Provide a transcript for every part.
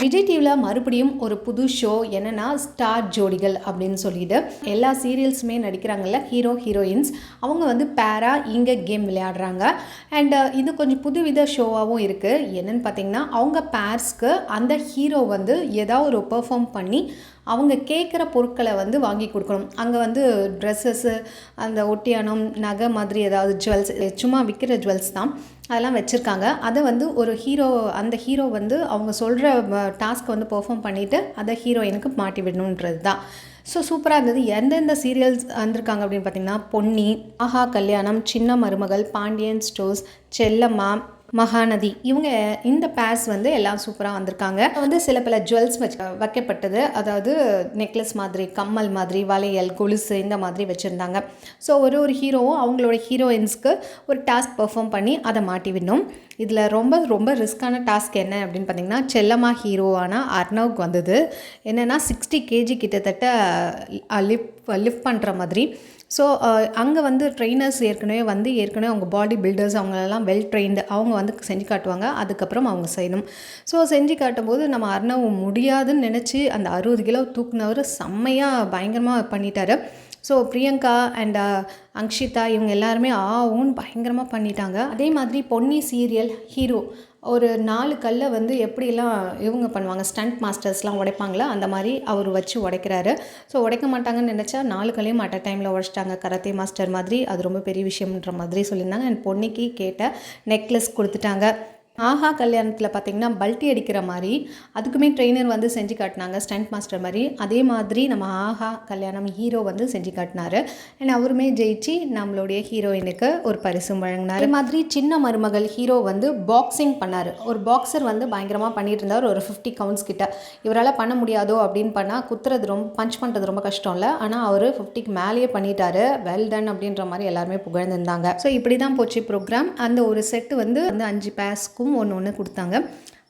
விஜய் டிவியில் மறுபடியும் ஒரு புது ஷோ என்னென்னா ஸ்டார் ஜோடிகள் அப்படின்னு சொல்லிட்டு எல்லா சீரியல்ஸுமே நடிக்கிறாங்கல்ல ஹீரோ ஹீரோயின்ஸ் அவங்க வந்து பேரா இங்கே கேம் விளையாடுறாங்க. அண்ட் uh, இது கொஞ்சம் புதுவித ஷோவாகவும் இருக்குது என்னென்னு பார்த்தீங்கன்னா அவங்க பேர்ஸ்க்கு அந்த ஹீரோ வந்து ஏதாவது ஒரு பெர்ஃபார்ம் பண்ணி அவங்க கேட்குற பொருட்களை வந்து வாங்கி கொடுக்கணும். அங்கே வந்து ட்ரெஸ்ஸஸ்ஸு அந்த ஒட்டியானம் நகை மாதிரி ஏதாவது ஜுவல்ஸ் சும்மா விற்கிற ஜுவல்ஸ் தான். அதெல்லாம் வச்சுருக்காங்க. அதை வந்து ஒரு ஹீரோ அந்த ஹீரோ வந்து அவங்க சொல்கிற டாஸ்க் வந்து பெர்ஃபார்ம் பண்ணிவிட்டு அதை ஹீரோயினுக்கு மாட்டி விடணுன்றது தான் ஸோ சூப்பராக இருந்தது. எந்தெந்த சீரியல்ஸ் வந்திருக்காங்க அப்படின்னு பார்த்தீங்கன்னா பொன்னி ஆஹா கல்யாணம் சின்ன மருமகள் பாண்டியன் ஸ்டோர்ஸ் செல்லம்மா மகாநதி. இவங்க இந்த பேர்ஸ் வந்து எல்லாம் சூப்பராக வந்திருக்காங்க. வந்து சில பல ஜுவல்ஸ் வச்சு வைக்கப்பட்டது. அதாவது நெக்லஸ் மாதிரி கம்மல் மாதிரி வளையல் கொலுசு இந்த மாதிரி வச்சுருந்தாங்க. ஸோ ஒரு ஒரு ஹீரோவும் அவங்களோட ஹீரோயின்ஸ்க்கு ஒரு டாஸ்க் பெர்ஃபார்ம் பண்ணி அதை மாட்டி விடணும் இதில் ரொம்ப ரொம்ப ரிஸ்க்கான டாஸ்க் என்ன அப்படின்னு பார்த்தீங்கன்னா செல்லம்மா ஹீரோவான அர்ணவுக்கு வந்தது. என்னென்னா சிக்ஸ்டி கேஜி கிட்டத்தட்ட லிஃப்ட் லிஃப்ட் பண்ணுற மாதிரி. ஸோ அங்கே வந்து ட்ரெயினர்ஸ் ஏற்கனவே வந்து ஏற்கனவே அவங்க பாடி பில்டர்ஸ் அவங்களெல்லாம் வெல் ட்ரெயின்டு அவங்க வந்து செஞ்சு காட்டுவாங்க. அதுக்கப்புறம் அவங்க செய்யணும். ஸோ செஞ்சு காட்டும்போது நம்ம அர்ணவ் முடியாதுன்னு நினச்சி அந்த அறுபது கிலோ தூக்குனவர் செம்மையாக பயங்கரமாக பண்ணிட்டார். ஸோ பிரியங்கா அண்ட் uh, அங்ஷிதா இவங்க எல்லாருமே ஆவும் பயங்கரமாக பண்ணிட்டாங்க. அதே மாதிரி பொன்னி சீரியல் ஹீரோ ஒரு நாலு கல்லை வந்து எப்படிலாம் இவங்க பண்ணுவாங்க ஸ்டண்ட் மாஸ்டர்ஸ்லாம் உடைப்பாங்களா அந்த மாதிரி அவர் வச்சு உடைக்கிறாரு. ஸோ உடைக்க மாட்டாங்கன்னு நினச்சா நாலு கல்லையும் அட் டைமில் உடைச்சிட்டாங்க. கராத்தே மாஸ்டர் மாதிரி அது ரொம்ப பெரிய விஷயம்ன்ற மாதிரி சொல்லியிருந்தாங்க. அண்ட் பொன்னிக்கு கேட்ட நெக்லஸ் கொடுத்துட்டாங்க. ஆஹா கல்யாணத்தில் பார்த்திங்கன்னா பல்ட்டி அடிக்கிற மாதிரி அதுக்குமே ட்ரெயினர் வந்து செஞ்சு காட்டினாங்க ஸ்டண்ட் மாஸ்டர் மாதிரி. அதே மாதிரி நம்ம ஆஹா கல்யாணம் ஹீரோ வந்து செஞ்சு காட்டினாரு. அண்ட் அவருமே ஜெயிச்சு நம்மளுடைய ஹீரோயினுக்கு ஒரு பரிசும் வழங்கினார். அதே மாதிரி சின்ன மருமகள் ஹீரோ வந்து பாக்ஸிங் பண்ணார். ஒரு பாக்ஸர் வந்து பயங்கரமாக பண்ணிட்டு இருந்தார். ஒரு ஃபிஃப்டி கவுண்ட்ஸ் கிட்ட. இவரால் பண்ண முடியாதோ அப்படின்னு பண்ணால் குத்துறது ரொம்ப பஞ்ச் பண்ணுறது ரொம்ப கஷ்டம் இல்லை ஆனால் அவர் ஃபிஃப்டிக்கு மேலேயே பண்ணிட்டாரு. வெல் டன் அப்படின்ற மாதிரி எல்லாருமே புகழ்ந்துருந்தாங்க. ஸோ இப்படி தான் போச்சு ப்ரோக்ராம் அந்த ஒரு செட்டு வந்து வந்து அஞ்சு பேஸ்க்கும் எல்லாருக்கும் ஒன்று ஒன்று கொடுத்தாங்க.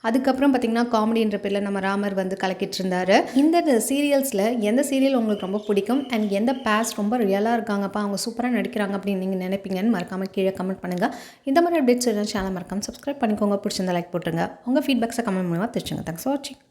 அதுக்கப்புறம் பார்த்திங்கன்னா காமெடின்ற பேரில் நம்ம ராமர் வந்து கலக்கிட்டு இருந்தார் இந்த சீரியல்ஸில் எந்த சீரியல் உங்களுக்கு ரொம்ப பிடிக்கும்? அண்ட் எந்த பேஸ் ரொம்ப ரியலாக இருக்காங்கப்பா? அவங்க சூப்பராக நடிக்கிறாங்க அப்படின்னு நீங்கள் நினைப்பீங்கன்னு மறக்காமல் கீழே கமெண்ட் பண்ணுங்கள் இந்த மாதிரி அப்டேட்ஸ் சேனல் மறக்காமல் சப்ஸ்கிரைப் பண்ணிக்கோங்க. பிடிச்சிருந்தா லைக் போட்டுருங்க. உங்கள் ஃபீட்பேக்ஸை கமெண்ட் மூலமாக தெரிச்சுங்க தேங்க்ஸ் ஃபார் வாட்சிங்